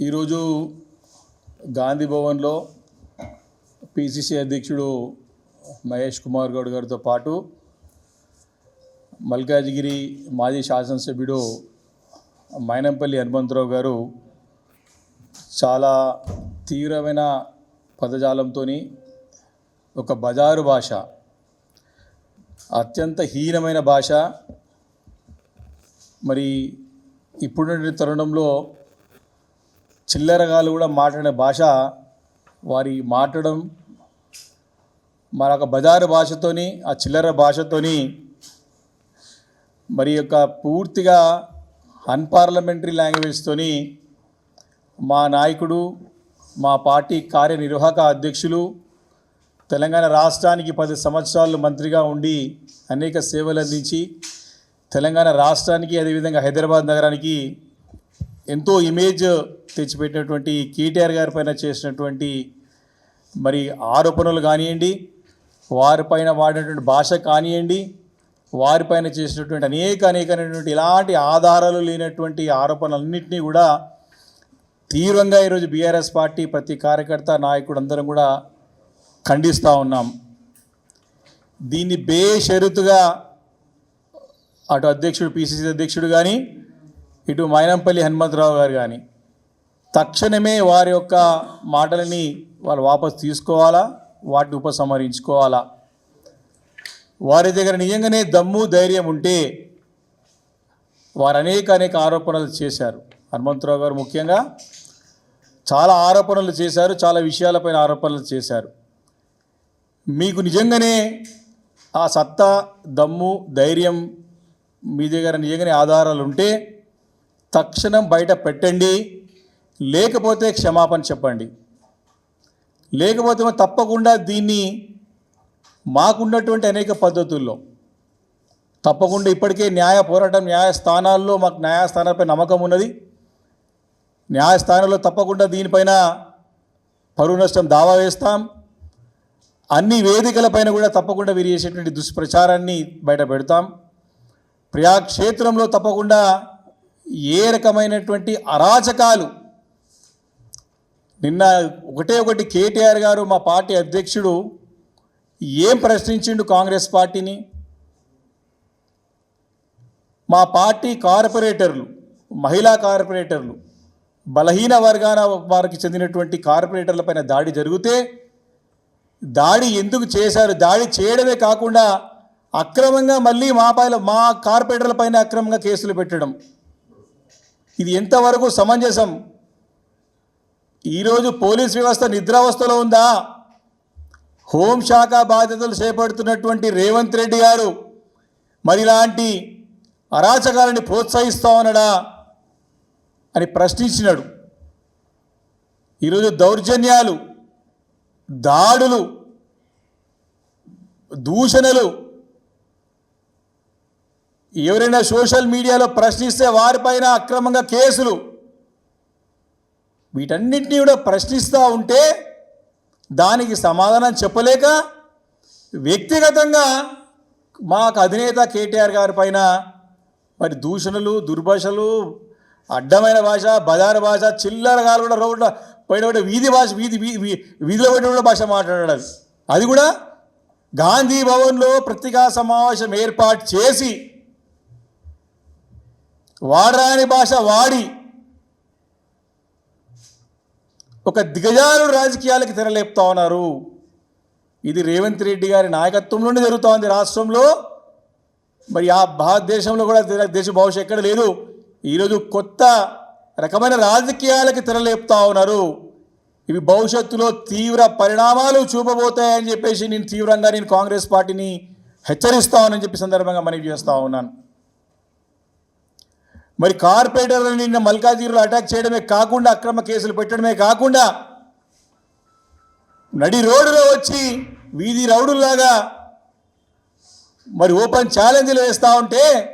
ఈరోజు గాంధీ భవన్లో పిసిసి అధ్యక్షుడు మహేష్ కుమార్ గౌడ్ గారితో పాటు మల్కాజిగిరి మాజీ శాసనసభ్యుడు మైనంపల్లి హనుమంతరావు గారు చాలా తీవ్రమైన పదజాలంతో ఒక బజారు భాష అత్యంత హీనమైన భాష. మరి ఇప్పుడున్న తరుణంలో చిల్లరగాలు కూడా మాట్లాడే భాష వారి మాట్లాడడం మరొక బజారు భాషతోని ఆ చిల్లర భాషతోని మరి యొక్క పూర్తిగా అన్పార్లమెంటరీ లాంగ్వేజ్తోని మా నాయకుడు మా పార్టీ కార్యనిర్వాహక అధ్యక్షులు తెలంగాణ రాష్ట్రానికి పది సంవత్సరాలు మంత్రిగా ఉండి అనేక సేవలు అందించి తెలంగాణ రాష్ట్రానికి అదేవిధంగా హైదరాబాద్ నగరానికి ఎంతో ఇమేజ్ తెచ్చిపెట్టినటువంటి కేటీఆర్ గారి పైన చేసినటువంటి మరి ఆరోపణలు కానివ్వండి వారిపైన వాడినటువంటి భాష కానివ్వండి వారిపైన చేసినటువంటి అనేక అనేకమైనటువంటి ఇలాంటి ఆధారాలు లేనటువంటి ఆరోపణలన్నింటినీ కూడా తీవ్రంగా ఈరోజు బీఆర్ఎస్ పార్టీ ప్రతి కార్యకర్త నాయకుడు అందరం కూడా ఖండిస్తూ ఉన్నాం. దీన్ని బేషరతుగా అటు అధ్యక్షుడు పిసిసి అధ్యక్షుడు కానీ ఇటు మైనంపల్లి హనుమంతరావు గారు కానీ తక్షణమే వారి యొక్క మాటలని వాళ్ళు వాపసు తీసుకోవాలా? వాటిని ఉపసంహరించుకోవాలా? వారి దగ్గర నిజంగానే దమ్ము ధైర్యం ఉంటే వారు అనేక అనేక ఆరోపణలు చేశారు. హనుమంతరావు గారు ముఖ్యంగా చాలా ఆరోపణలు చేశారు చాలా విషయాలపైన ఆరోపణలు చేశారు. మీకు నిజంగానే ఆ సత్తా దమ్ము ధైర్యం మీ దగ్గర నిజంగానే ఆధారాలు ఉంటే తక్షణం బయట పెట్టండి. లేకపోతే క్షమాపణ చెప్పండి. లేకపోతే తప్పకుండా దీన్ని మాకున్నటువంటి అనేక పద్ధతుల్లో తప్పకుండా ఇప్పటికే న్యాయ పోరాటం న్యాయస్థానాల్లో మాకు న్యాయస్థానాలపై నమ్మకం ఉన్నది. న్యాయస్థానంలో తప్పకుండా దీనిపైన పరువు నష్టం దావా వేస్తాం. అన్ని వేదికలపైన కూడా తప్పకుండా వీరు చేసేటువంటి దుష్ప్రచారాన్ని బయట పెడతాం. ప్రయాక్షేత్రంలో తప్పకుండా ఏ రకమైనటువంటి అరాచకాలు నిన్న ఒకటే ఒకటి కేటీఆర్ గారు మా పార్టీ అధ్యక్షుడు ఏం ప్రశ్నించిండు కాంగ్రెస్ పార్టీని? మా పార్టీ కార్పొరేటర్లు మహిళా కార్పొరేటర్లు బలహీన వర్గాల వారికి చెందినటువంటి కార్పొరేటర్లపైన దాడి జరిగితే దాడి ఎందుకు చేశారు? దాడి చేయడమే కాకుండా అక్రమంగా మళ్ళీ మా పైన మా కార్పొరేటర్ల పైన అక్రమంగా కేసులు పెట్టడం. ఇది ఎంతవరకు సమంజసం? ఈరోజు పోలీస్ వ్యవస్థ నిద్రావస్థలో ఉందా? హోంశాఖ బాధ్యతలు చేపడుతున్నటువంటి రేవంత్ రెడ్డి గారు మరి ఇలాంటి అరాచకాలని ప్రోత్సహిస్తా ఉన్నాడా అని ప్రశ్నించినాడు. ఈరోజు దౌర్జన్యాలు దాడులు దూషణలు ఎవరైనా సోషల్ మీడియాలో ప్రశ్నిస్తే వారిపైన అక్రమంగా కేసులు వీటన్నిటిని కూడా ప్రశ్నిస్తూ ఉంటే దానికి సమాధానం చెప్పలేక వ్యక్తిగతంగా మాకు అధినేత కేటీఆర్ గారి పైన మరి దూషణలు దుర్భాషలు అడ్డమైన భాష బజారు భాష చిల్లరగాలు కూడా రోడ్ల పైన వీధి భాష వీధి వీధిలో పడిన కూడా భాష మాట్లాడాలి అది కూడా గాంధీ భవన్లో పత్రికా సమావేశం ఏర్పాటు చేసి వాడరాని భాష వాడి ఒక దిగజారు రాజకీయాలకు తెరలేపుతా ఉన్నారు. ఇది రేవంత్ రెడ్డి గారి నాయకత్వంలోనే జరుగుతోంది రాష్ట్రంలో. మరి ఆ భారతదేశంలో కూడా దేశ భవిష్యత్ ఎక్కడ లేదు. ఈరోజు కొత్త రకమైన రాజకీయాలకి తెరలేపుతా ఉన్నారు. ఇవి భవిష్యత్తులో తీవ్ర పరిణామాలు చూపబోతాయని చెప్పేసి నేను తీవ్రంగా నేను కాంగ్రెస్ పార్టీని హెచ్చరిస్తామని చెప్పి సందర్భంగా మనవి చేస్తూ ఉన్నాను. మరి కార్పొరేటర్లను నిన్న మల్కాజిగిరిలో అటాక్ చేయడమే కాకుండా అక్రమ కేసులు పెట్టడమే కాకుండా నడి రోడ్డులో వచ్చి వీధి రౌడుల్లాగా మరి ఓపెన్ ఛాలెంజ్లు వేస్తూ ఉంటే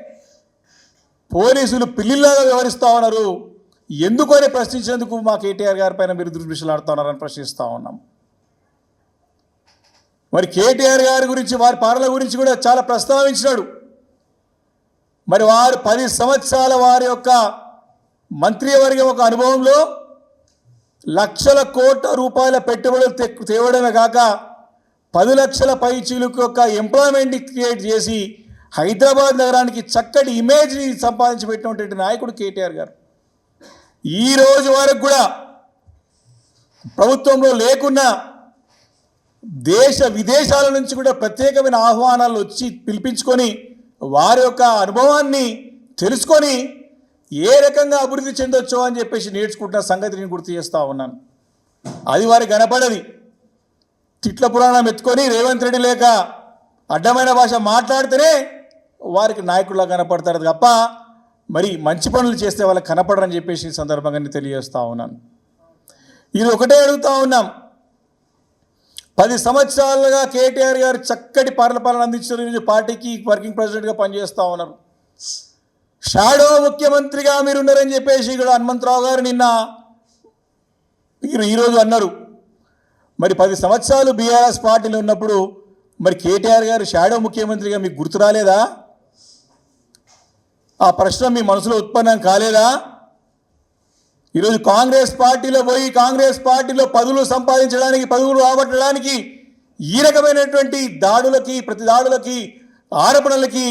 పోలీసులు పిల్లిల్లాగా వ్యవహరిస్తూ ఉన్నారు. ఎందుకని ప్రశ్నించేందుకు మా కేటీఆర్ గారి పైన మీరు దుర్భిషలాడుతూ ప్రశ్నిస్తూ ఉన్నాం. మరి కేటీఆర్ గారి గురించి వారి పాలన గురించి కూడా చాలా ప్రస్తావించినాడు. మరి వారు పది సంవత్సరాల వారి యొక్క మంత్రివర్గం ఒక అనుభవంలో లక్షల కోట్ల రూపాయల పెట్టుబడులు తె- తేవడమే కాక పది లక్షల పై చిలుకు యొక్క ఎంప్లాయ్మెంట్ క్రియేట్ చేసి హైదరాబాద్ నగరానికి చక్కటి ఇమేజ్ని సంపాదించి పెట్టినటువంటి నాయకుడు కేటీఆర్ గారు. ఈ రోజు వరకు కూడా ప్రభుత్వంలో లేకున్నా దేశ విదేశాల నుంచి కూడా ప్రత్యేకమైన ఆహ్వానాలు వచ్చి పిలిపించుకొని వారి యొక్క అనుభవాన్ని తెలుసుకొని ఏ రకంగా అభివృద్ధి చెందొచ్చో అని చెప్పేసి నేర్చుకుంటున్న సంగతిని గుర్తు చేస్తూ ఉన్నాను. అది వారికి కనపడది తిట్ల పురాణం ఎత్తుకొని రేవంత్ రెడ్డి లేక అడ్డమైన భాష మాట్లాడితేనే వారికి నాయకుడిలా కనపడతారు తప్ప మరి మంచి పనులు చేస్తే వాళ్ళకి కనపడరని చెప్పేసి సందర్భంగా తెలియజేస్తూ ఉన్నాను. ఇది ఒకటే అడుగుతూ ఉన్నాం. పది సంవత్సరాలుగా కేటీఆర్ గారు చక్కటి పరిపాలన అందించారు. ఈరోజు పార్టీకి వర్కింగ్ ప్రెసిడెంట్గా పనిచేస్తూ ఉన్నారు. షాడో ముఖ్యమంత్రిగా మీరు ఉన్నారని చెప్పేసి కూడా హనుమంతరావు గారు నిన్న ఈ- ఈరోజు అన్నారు. మరి పది సంవత్సరాలు బీఆర్ఎస్ పార్టీలో ఉన్నప్పుడు మరి కేటీఆర్ గారు షాడో ముఖ్యమంత్రిగా మీకు గుర్తు రాలేదా? ఆ ప్రశ్న మీ మనసులో ఉత్పన్నం కాలేదా? ఈరోజు కాంగ్రెస్ పార్టీలో పోయి కాంగ్రెస్ పార్టీలో పదవులు సంపాదించడానికి పదవులు రాబట్టడానికి ఈ రకమైనటువంటి దాడులకి ప్రతి దాడులకి ఆరోపణలకి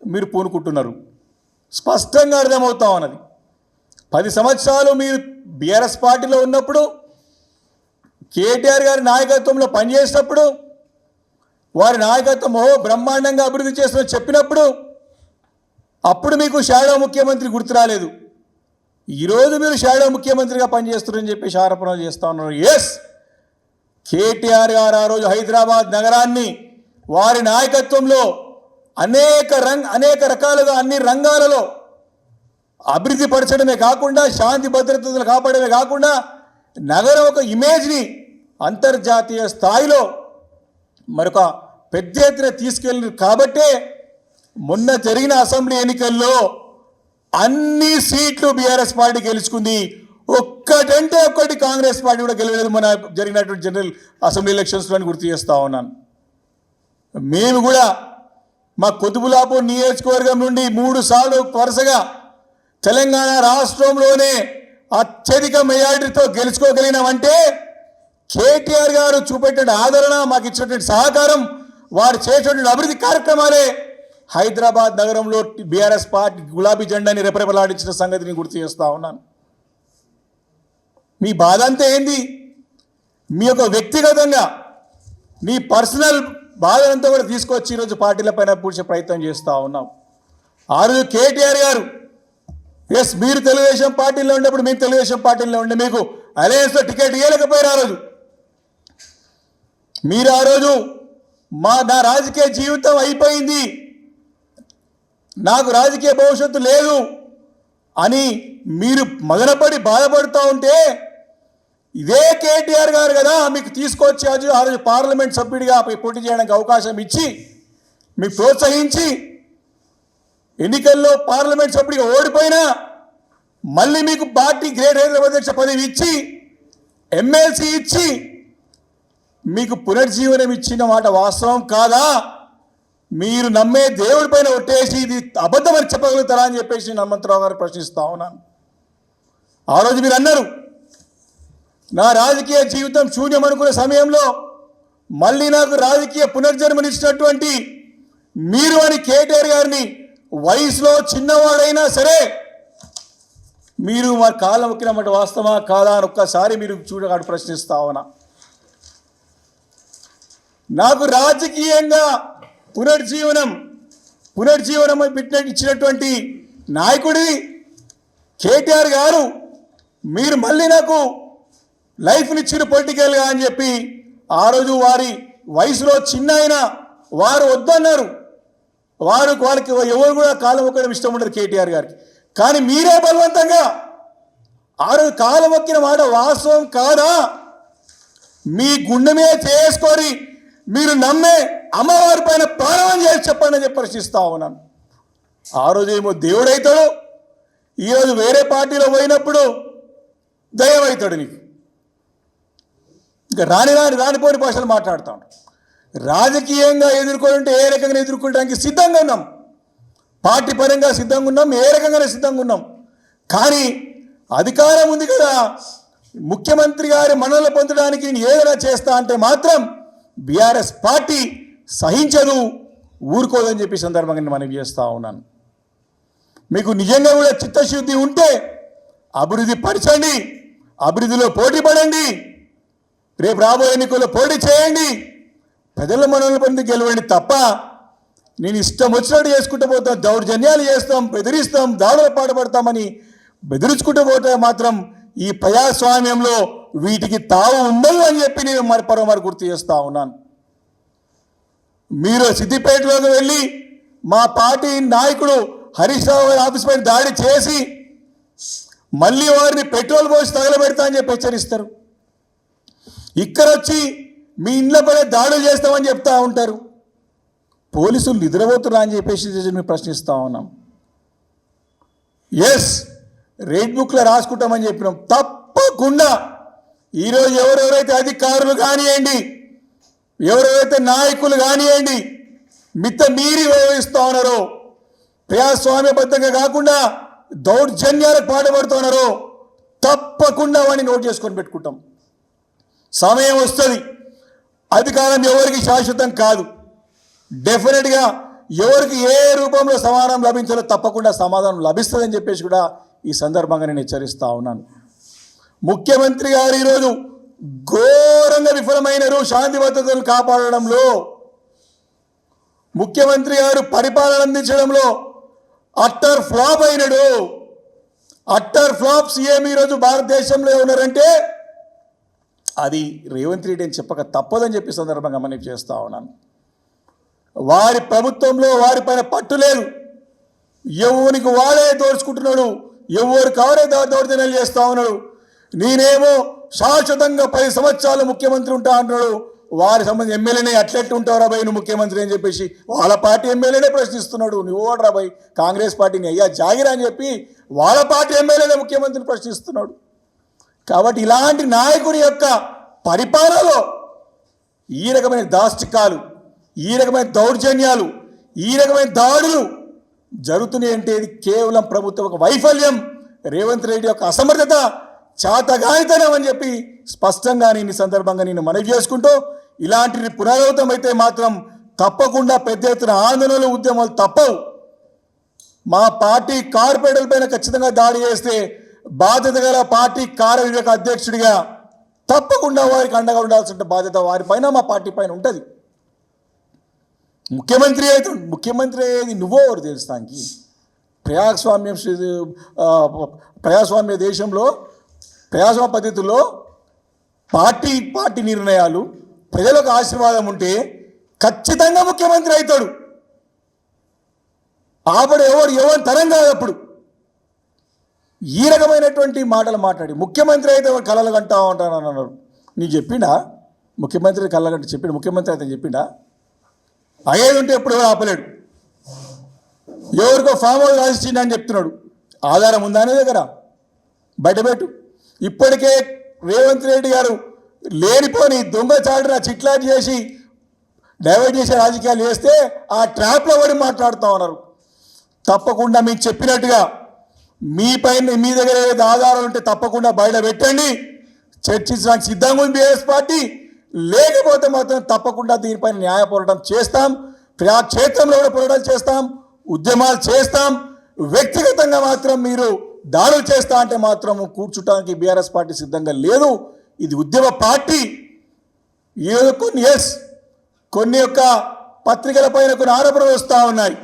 మీరు పూనుకుంటున్నారు. స్పష్టంగా అర్థమవుతా ఉన్నది. పది సంవత్సరాలు మీరు బీఆర్ఎస్ పార్టీలో ఉన్నప్పుడు కేటీఆర్ గారి నాయకత్వంలో పనిచేసినప్పుడు వారి నాయకత్వం ఓ బ్రహ్మాండంగా అభివృద్ధి చేస్తున్న చెప్పినప్పుడు అప్పుడు మీకు షాడో ముఖ్యమంత్రి గుర్తు రాలేదు. ఈరోజు మీరు షాడో ముఖ్యమంత్రిగా పనిచేస్తున్నారని చెప్పేసి ఆరోపణలు చేస్తూ ఉన్నారు. ఎస్ కేటీఆర్ గారు ఆ రోజు హైదరాబాద్ నగరాన్ని వారి నాయకత్వంలో అనేక రంగ్ అనేక రకాలుగా అన్ని రంగాలలో అభివృద్ధి పరచడమే కాకుండా శాంతి భద్రతలు కాపాడమే కాకుండా నగరం ఒక ఇమేజ్ని అంతర్జాతీయ స్థాయిలో మరొక పెద్ద ఎత్తున తీసుకెళ్ళి కాబట్టే మొన్న జరిగిన అసెంబ్లీ ఎన్నికల్లో అన్ని సీట్లు బీఆర్ఎస్ పార్టీ గెలుచుకుంది. ఒక్కటంటే ఒక్కటి కాంగ్రెస్ పార్టీ కూడా గెలవలేదు. మన జరిగినటువంటి జనరల్ అసెంబ్లీ ఎలక్షన్స్లో గుర్తు చేస్తా ఉన్నాను. మేము కూడా మా కొద్దుబులాపూర్ నియోజకవర్గం నుండి మూడు సార్లు వరుసగా తెలంగాణ రాష్ట్రంలోనే అత్యధిక మెజారిటీతో గెలుచుకోగలిగినామంటే కేటీఆర్ గారు చూపెట్టిన ఆదరణ మాకు ఇచ్చినటువంటి సహకారం వారు చేసినటువంటి అభివృద్ధి కార్యక్రమాలే హైదరాబాద్ నగరంలో బీఆర్ఎస్ పార్టీ గులాబీ జెండాని రెపరెపలాడించిన సంగతిని గుర్తు చేస్తూ ఉన్నాను. మీ బాధ అంతా ఏంది? మీ యొక్క వ్యక్తిగతంగా మీ పర్సనల్ బాధనంతా కూడా తీసుకొచ్చి ఈరోజు పార్టీల పైన పూడ్చే ప్రయత్నం చేస్తూ ఉన్నాం. ఆ రోజు కేటీఆర్ గారు ఎస్ మీరు తెలుగుదేశం పార్టీలో ఉండేప్పుడు మేము తెలుగుదేశం పార్టీలో ఉండే మీకు అలయన్స్లో టికెట్ ఇవ్వలేకపోయారు ఆ రోజు. మీరు ఆ రోజు మా నా రాజకీయ జీవితం అయిపోయింది. నాకు రాజకీయ భవిష్యత్తు లేదు అని మీరు మదనపడి బాధపడుతూ ఉంటే ఇదే కేటీఆర్ గారు కదా మీకు తీసుకొచ్చి అది రోజు- ఆ రోజు పార్లమెంట్ సభ్యుడిగా పోటీ చేయడానికి అవకాశం ఇచ్చి మీకు ప్రోత్సహించి ఎన్నికల్లో పార్లమెంట్ సభ్యుడిగా ఓడిపోయినా మళ్ళీ మీకు పార్టీ గ్రేట్ హైదరాబాద్ అధ్యక్ష పదవి ఇచ్చి ఎమ్మెల్సీ ఇచ్చి మీకు పునర్జీవనం ఇచ్చిన మాట వాస్తవం కాదా? మీరు నమ్మే దేవుడి పైన ఒట్టేసి ఇది అబద్ధమని చెప్పగలుగుతారా అని చెప్పేసి హనుమంతరావు గారు ప్రశ్నిస్తా ఉన్నాను. ఆ రోజు మీరు అన్నారు నా రాజకీయ జీవితం శూన్యం అనుకునే సమయంలో మళ్ళీ నాకు రాజకీయ పునర్జన్మనిచ్చినటువంటి మీరు అని కేటీఆర్ గారిని వయసులో చిన్నవాడైనా సరే మీరు మా కాళ్ళ మొక్కినమాట వాస్తవా కాదా అని ఒక్కసారి మీరు చూడగాడు ప్రశ్నిస్తా ఉన్నా. నాకు రాజకీయంగా పునర్జీవనం పునర్జీవనం పెట్టిన ఇచ్చినటువంటి నాయకుడి కేటీఆర్ గారు. మీరు మళ్ళీ నాకు లైఫ్నిచ్చిన పొలిటికల్గా అని చెప్పి ఆ రోజు వారి వయసులో చిన్న అయినా వారు వద్దన్నారు. వారు వాళ్ళకి ఎవరు కూడా కాలం ఒక్కడం ఇష్టం ఉండదు కేటీఆర్ గారికి. కానీ మీరే బలవంతంగా ఆ రోజు కాలం ఒక్కిన మాట వాస్తవం కాదా? మీ గుండె మీద చేసుకొని మీరు నమ్మే అమ్మవారి పైన ప్రాణం చేసి చెప్పండి అని చెప్పి ప్రశ్నిస్తా ఉన్నాను. ఆ రోజు ఏమో దేవుడైతాడు ఈరోజు వేరే పార్టీలో పోయినప్పుడు దయవైతాడు నీకు. ఇంకా రాని రాని రానిపోని భాషలు మాట్లాడుతాం రాజకీయంగా ఎదుర్కొంటే ఏ రకంగా ఎదుర్కోవడానికి సిద్ధంగా ఉన్నాం. పార్టీ పరంగా సిద్ధంగా ఉన్నాం ఏ రకంగానే సిద్ధంగా ఉన్నాం. కానీ అధికారం ఉంది కదా ముఖ్యమంత్రి గారి మనలు పొందడానికి నేను ఏదైనా చేస్తా అంటే మాత్రం బీఆర్ఎస్ పార్టీ సహించను ఊరుకోదని చెప్పి సందర్భంగా నేను మనవి చేస్తూ ఉన్నాను. మీకు నిజంగా కూడా చిత్తశుద్ధి ఉంటే అభివృద్ధి పరచండి అభివృద్ధిలో పోటీ పడండి రేపు రాబోయే ఎన్నికల్లో పోటీ చేయండి ప్రజల మనల్ని పొంది గెలవండి తప్ప నేను ఇష్టం వచ్చినట్టు చేసుకుంటూ పోతాం దౌర్జన్యాలు చేస్తాం బెదిరిస్తాం దాడుల పాటుపడతామని బెదిరించుకుంటూ పోతే మాత్రం ఈ ప్రజాస్వామ్యంలో వీటికి తావు ఉండదు అని చెప్పి నేను మరి పరమరి గుర్తు చేస్తూ ఉన్నాను. మీరు సిద్దిపేటలోకి వెళ్ళి మా పార్టీ నాయకుడు హరీష్ రావు గారి ఆఫీస్ పైన దాడి చేసి మళ్ళీ వారిని పెట్రోల్ పోసి తగలబెడతా అని చెప్పి హెచ్చరిస్తారు. ఇక్కడ వచ్చి మీ ఇంట్లో పడే దాడులు చేస్తామని చెప్తా ఉంటారు. పోలీసులు నిద్రపోతున్నా అని చెప్పేసి మేము ప్రశ్నిస్తా ఉన్నాం. ఎస్ రెడ్ బుక్లో రాసుకుంటామని చెప్పినాం. తప్పకుండా ఈరోజు ఎవరెవరైతే అధికారులు కానివ్వండి ఎవరైతే నాయకులు కానివ్వండి మిత్త మీరి వ్యవహరిస్తూ ఉన్నారో ప్రజాస్వామ్యబద్ధంగా కాకుండా దౌర్జన్యాలకు పాటుపడుతున్నారో తప్పకుండా వాడిని నోట్ చేసుకొని పెట్టుకుంటాం. సమయం వస్తుంది. అధికారం ఎవరికి శాశ్వతం కాదు. డెఫినెట్గా ఎవరికి ఏ రూపంలో సమాధానం లభించాలో తప్పకుండా సమాధానం లభిస్తుందని చెప్పేసి కూడా ఈ సందర్భంగా నేను హెచ్చరిస్తా ఉన్నాను. ముఖ్యమంత్రి గారు ఈరోజు ఘోరంగా విఫలమైనరు. శాంతి భద్రతను కాపాడడంలో ముఖ్యమంత్రి గారు పరిపాలన అందించడంలో అట్టర్ ఫ్లాప్ అయినడు. అట్టర్ ఫ్లాప్ సీఎం ఈరోజు భారతదేశంలో ఉన్నారంటే అది రేవంత్ రెడ్డి అని చెప్పక తప్పదని చెప్పి సందర్భంగా మనం చేస్తా ఉన్నాను. వారి ప్రభుత్వంలో వారిపైన పట్టు లేదు. ఎవరికి వాడే దోచుకుంటున్నాడు ఎవరు కావరే దా- దౌర్జన్యాలు చేస్తూ ఉన్నాడు. నేనేమో శాశ్వతంగా పది సంవత్సరాలు ముఖ్యమంత్రి ఉంటా అంటున్నాడు. వారి సంబంధించి ఎమ్మెల్యేనే అట్లెట్ ఉంటావురా భయ్ నువ్వు ముఖ్యమంత్రి అని చెప్పేసి వాళ్ళ పార్టీ ఎమ్మెల్యేనే ప్రశ్నిస్తున్నాడు. నువ్వు ఓడరా భయ్ కాంగ్రెస్ పార్టీని అయ్యా జాగిరా అని చెప్పి వాళ్ళ పార్టీ ఎమ్మెల్యేనే ముఖ్యమంత్రిని ప్రశ్నిస్తున్నాడు. కాబట్టి ఇలాంటి నాయకుని యొక్క పరిపాలనలో ఈ రకమైన దాష్టికాలు ఈ రకమైన దౌర్జన్యాలు ఈ రకమైన దాడులు జరుగుతున్నాయి అంటే ఇది కేవలం ప్రభుత్వం ఒక వైఫల్యం. రేవంత్ రెడ్డి యొక్క అసమర్థత చాతగానితనం అని చెప్పి స్పష్టంగా నేను ఈ సందర్భంగా నేను మనవి చేసుకుంటూ ఇలాంటివి పునరావృతం అయితే మాత్రం తప్పకుండా పెద్ద ఎత్తున ఆందోళనలు ఉద్యమాలు తప్పవు. మా పార్టీ కార్పొరేటర్ల పైన ఖచ్చితంగా దాడి చేస్తే బాధ్యత గల పార్టీ కార్యనిర్వాహక అధ్యక్షుడిగా తప్పకుండా వారికి అండగా ఉండాల్సిన బాధ్యత వారిపైన మా పార్టీ పైన ఉంటుంది. ముఖ్యమంత్రి అయితే ముఖ్యమంత్రి అయ్యేది నువ్వో ఎవరు తెలుస్తానికి? ప్రజాస్వామ్యం ప్రజాస్వామ్య దేశంలో ప్రజాస్వామ్య పద్ధతిలో పార్టీ పార్టీ నిర్ణయాలు ప్రజలకు ఆశీర్వాదం ఉంటే ఖచ్చితంగా ముఖ్యమంత్రి అవుతాడు. ఆవిడ ఎవరు ఎవరు తరం కాదు అప్పుడు. ఈ రకమైనటువంటి మాటలు మాట్లాడి ముఖ్యమంత్రి అయితే ఎవరు కలలు కంటా ఉంటాను అని అన్నారు. నీకు చెప్పిండా ముఖ్యమంత్రి కళ్ళగంట చెప్పిండు ముఖ్యమంత్రి అయితే చెప్పిండా అయ్యేది ఉంటే ఎప్పుడు ఎవరు ఆపలేడు. ఎవరికో ఫామ్ హౌస్ రాసిచ్చిండు అని చెప్తున్నాడు. ఆధారం ఉందా అనే దగ్గర? బయటపెట్టు ఇప్పటికే రేవంత్ రెడ్డి గారు లేనిపోని దొంగచాటున చిట్లాటి చేసి డైవర్ట్ చేసే రాజకీయాలు చేస్తే ఆ ట్రాప్లో పడి మాట్లాడుతూ ఉన్నారు. తప్పకుండా మీకు చెప్పినట్టుగా మీ పైన మీ దగ్గర ఏదైతే ఆధారాలు ఉంటే తప్పకుండా బయట పెట్టండి. చర్చించడానికి సిద్ధంగా ఉంది బీఎస్ పార్టీ. లేకపోతే మాత్రం తప్పకుండా దీనిపైన న్యాయ పోరాటం చేస్తాం. ప్రజాక్షేత్రంలో కూడా పోరాటాలు చేస్తాం. ఉద్యమాలు చేస్తాం. వ్యక్తిగతంగా మాత్రం మీరు దాడులు చేస్తా అంటే మాత్రం కూర్చోటానికి బీఆర్ఎస్ పార్టీ సిద్ధంగా లేదు. ఇది ఉద్యమ పార్టీ. ఏదో కొన్ని ఎస్ కొన్ని యొక్క పత్రికల పైన కొన్ని ఆరోపణలు వస్తూ ఉన్నాయి.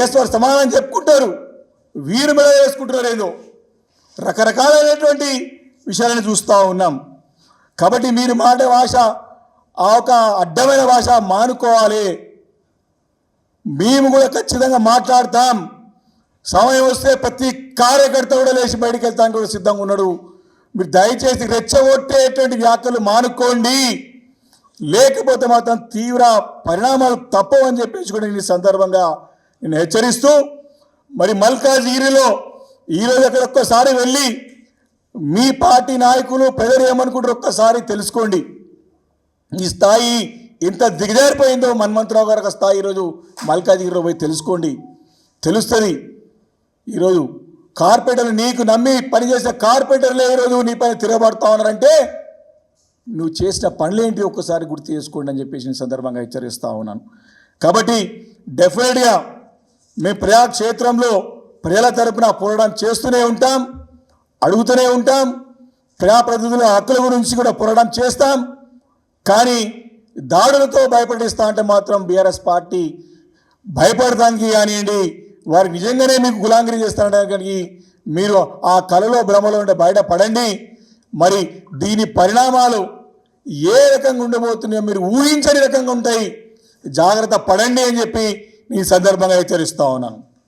ఎస్ వారు సమాధానం చెప్పుకుంటారు. వీరు మీద వేసుకుంటున్నారు ఏదో. రకరకాలైనటువంటి విషయాలను చూస్తూ ఉన్నాం. కాబట్టి మీరు మాట భాష ఆ ఒక అడ్డమైన భాష మానుకోవాలి. మేము కూడా ఖచ్చితంగా మాట్లాడతాం. సమయం వస్తే ప్రతి కార్యకర్త కూడా లేచి బయటికి వెళ్తానికి కూడా సిద్ధంగా ఉన్నాడు. మీరు దయచేసి రెచ్చగొట్టేటువంటి వ్యాఖ్యలు మానుకోండి. లేకపోతే మాత్రం తీవ్ర పరిణామాలు తప్పవని చెప్పేసి కూడా నేను సందర్భంగా నేను హెచ్చరిస్తూ మరి మల్కాజ్గిరిలో ఈరోజు అక్కడ ఒక్కసారి వెళ్ళి మీ పార్టీ నాయకులు ప్రజలు ఏమనుకుంటారు ఒక్కసారి తెలుసుకోండి. ఈ స్థాయి ఎంత దిగజారిపోయిందో మన్మంతరావు గారు ఒక స్థాయి ఈరోజు మల్కాజ్గిరిలో పోయి తెలుసుకోండి. తెలుస్తుంది. ఈరోజు కార్పొరేటర్లు నీకు నమ్మి పనిచేసిన కార్పొరేటర్లే ఈరోజు నీ పైన తిరగబడతా ఉన్నారంటే నువ్వు చేసిన పనులేంటి ఒక్కసారి గుర్తు చేసుకోండి అని చెప్పేసి సందర్భంగా హెచ్చరిస్తూ ఉన్నాను. కాబట్టి డెఫినెట్గా మేము ప్రజాక్షేత్రంలో ప్రజల తరపున పోరాటం చేస్తూనే ఉంటాం అడుగుతూనే ఉంటాం ప్రజాప్రతినిధుల హక్కుల గురించి కూడా పోరాటం చేస్తాం. కానీ దాడులతో భయపడిస్తా అంటే మాత్రం బీఆర్ఎస్ పార్టీ భయపడటానికి కానివ్వండి వారికి నిజంగానే మీకు గులాంగిరి చేస్తానడానికి మీరు ఆ కలలో భ్రమలో ఉంటే బయటపడండి మరి దీని పరిణామాలు ఏ రకంగా ఉండబోతున్నాయో మీరు ఊహించని రకంగా ఉంటాయి. జాగ్రత్త పడండి అని చెప్పి ఈ సందర్భంగా హెచ్చరిస్తా ఉన్నాను.